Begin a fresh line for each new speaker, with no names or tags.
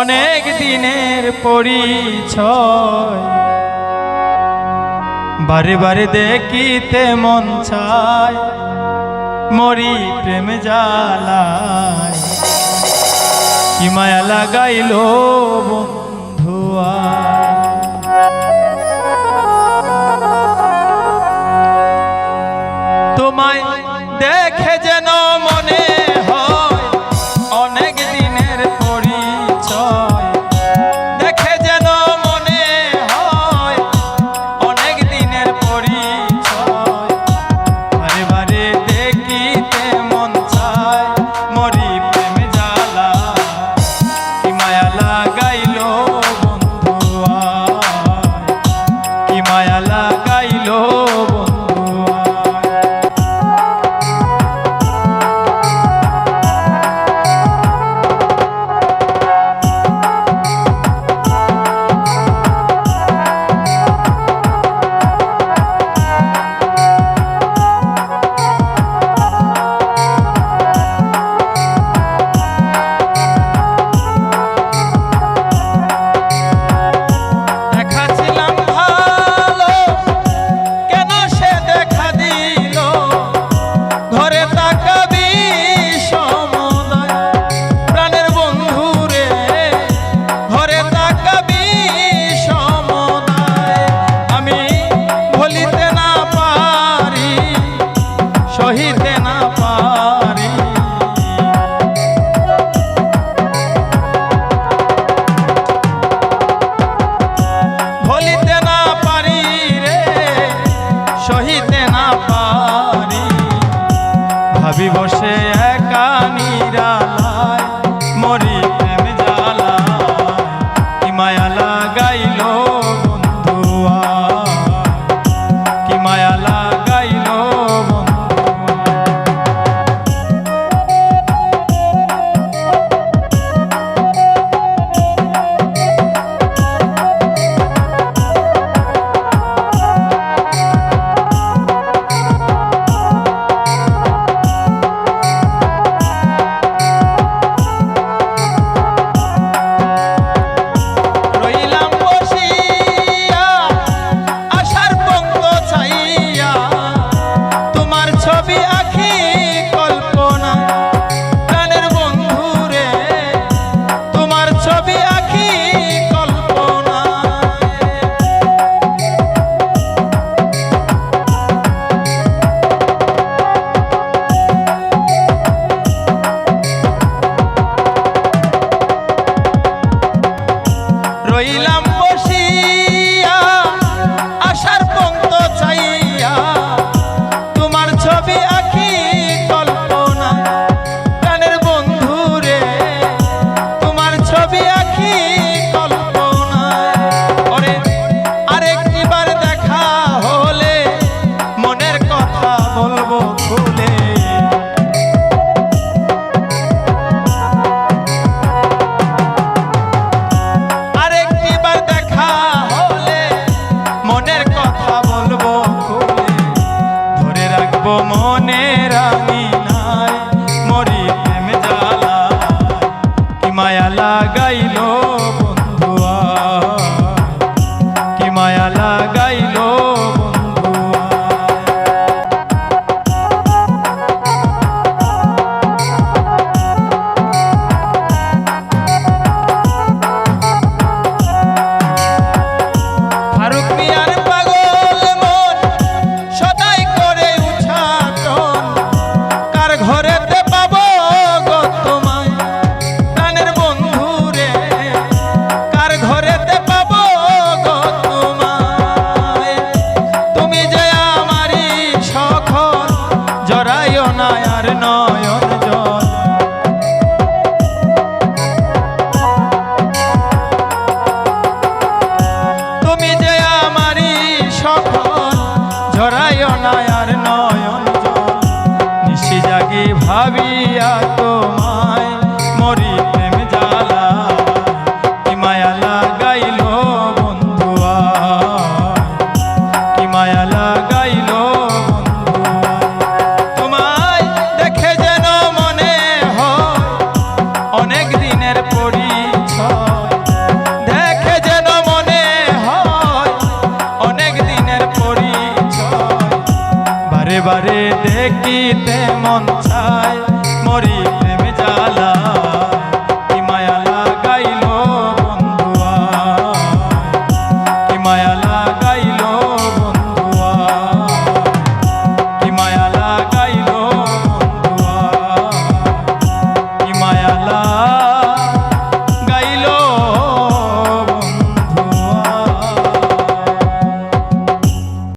অনেক দিনের পরিচয়। বারে বারে দেখিতে মন চায়, মরি প্রেম জালায় কি মায়া লাগাইল বন্ধুয়া তোমায় দেখে যেন মন যাব মনের আমি। দেখিতে মন চায় মরিতে